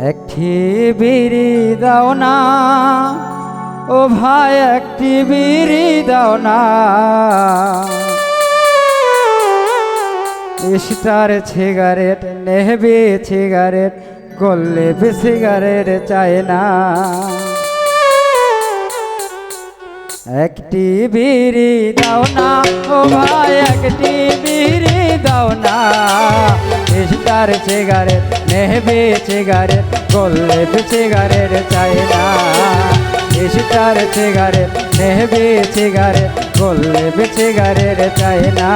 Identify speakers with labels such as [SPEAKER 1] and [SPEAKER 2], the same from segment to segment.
[SPEAKER 1] একটি বিড়ি দাও না। ও ভাই, একটি বিড়ি দাও না। স্টার সিগারেট নেহবে সিগারেট গোল্লেবে সিগারেট চায় না। একটি বিড়ি দাও না। ও ভাই, একটি বিড়ি দাও না। স্টার সিগারেট নেহবে সিগারেট গোল্লেবে সিগারেট চায় না। স্টার সিগারেট নেহবে সিগারেট গোল্লেবে সিগারেট চায় না।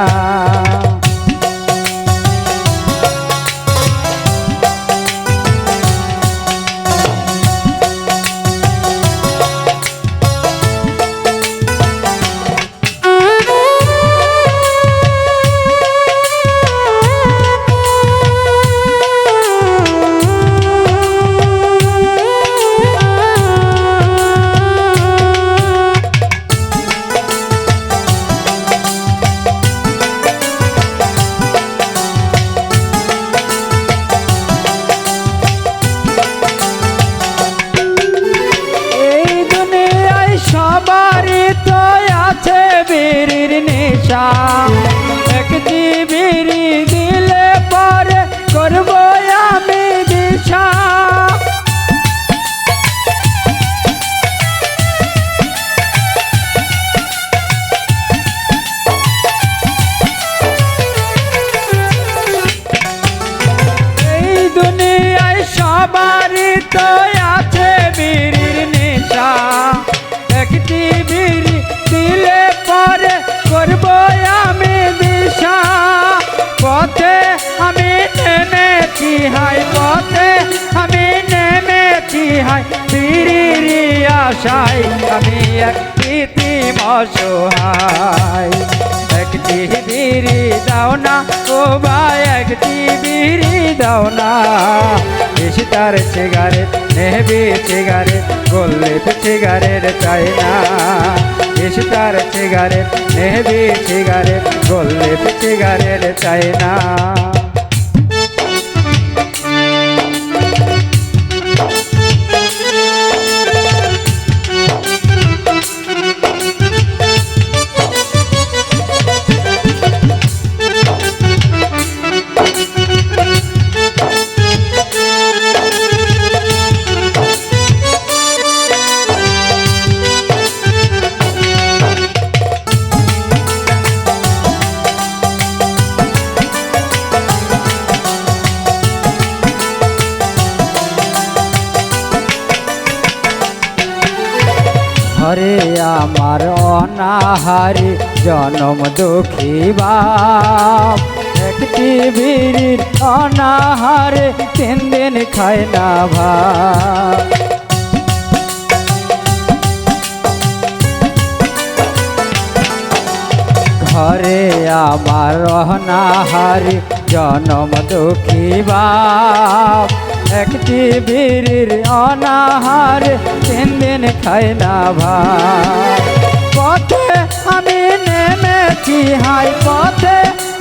[SPEAKER 1] নেশা একটি বিড়ি দিলে পরে করব আমি দিশা। সবারই তো আছে বিড়ির নেশা। একটি বিড়ি দিলে পরে করব আমি দিশা। পথে আমি নেমেছি হাই পথে আমি নেমেছি হাই বিড়ির আশায় আমি একটি তিম অসহায়। একটি বিড়ি দাও না ও ভাই একটি বিড়ি দাও না। তার সিগারেট নেহবি সিগারেট গোল্লেপ সিগারেট চাই না। তার সিগারেট নেহবি সিগারেট গোল্লেপ সিগারেট চাই না? হরে আমার অনাহারি জনম দুঃখী বাপ। একটি বিড়ির অনাহারে তিন দিন খায় না ভাত। ঘরে আমার অনাহারি জনম দুঃখী বাপ। একটি বীরের অনাহার তিন দিন খায় না ভাত। পথে আমি নেমেছি হাই, পথে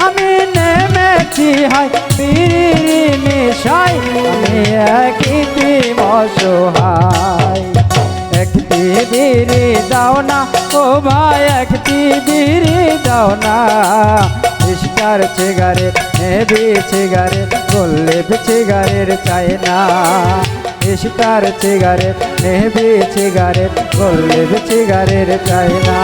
[SPEAKER 1] আমি নেমেছি হাই বীর নেশাই আমি একটি অসহায়। একটি বিড়ি দাও না ও ভাই একটি বিড়ি দাও না। স্টার সিগারেট হেভি সিগারেট গোল্লেপ সিগারেট চায় না। ইস্তার সিগারেট হেভি সিগারেট বললে সিগারেট চায় না।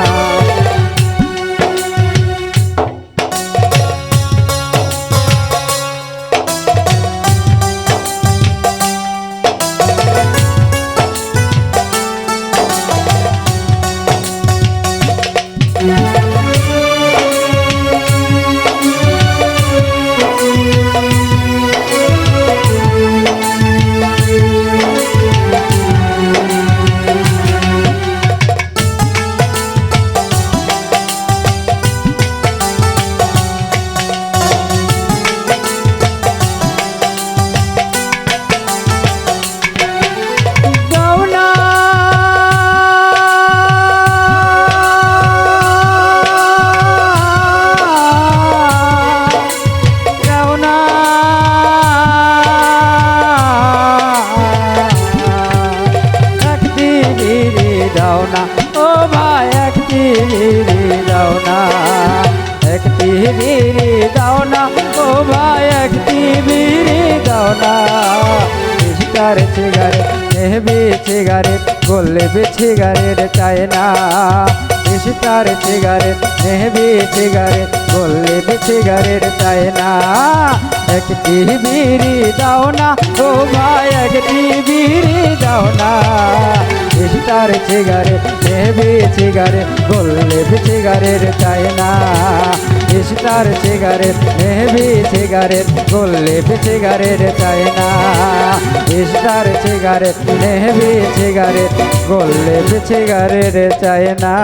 [SPEAKER 1] না ও ভাই, এক বিড়ি দাও না সিগারে সিগারে নেহবি সিগারে গোলে বি সিগারেট চায় না। সিতার সিগারে নেহবি সিগারে গোলে বি সিগারেট চায় না। এক বিড়ি দাও না ও ভাই, এক বিড়ি দাও না সিতার সিগারে নেহবি সিগারে গোলে বি সিগারেট চায় না। স্টার সিগারেট নেহবি সিগারেট গোল্লেবি সিগারেট চাই না। স্টার সিগারেট নেহবি সিগারেট গোল্লেবি সিগারেট চাই না।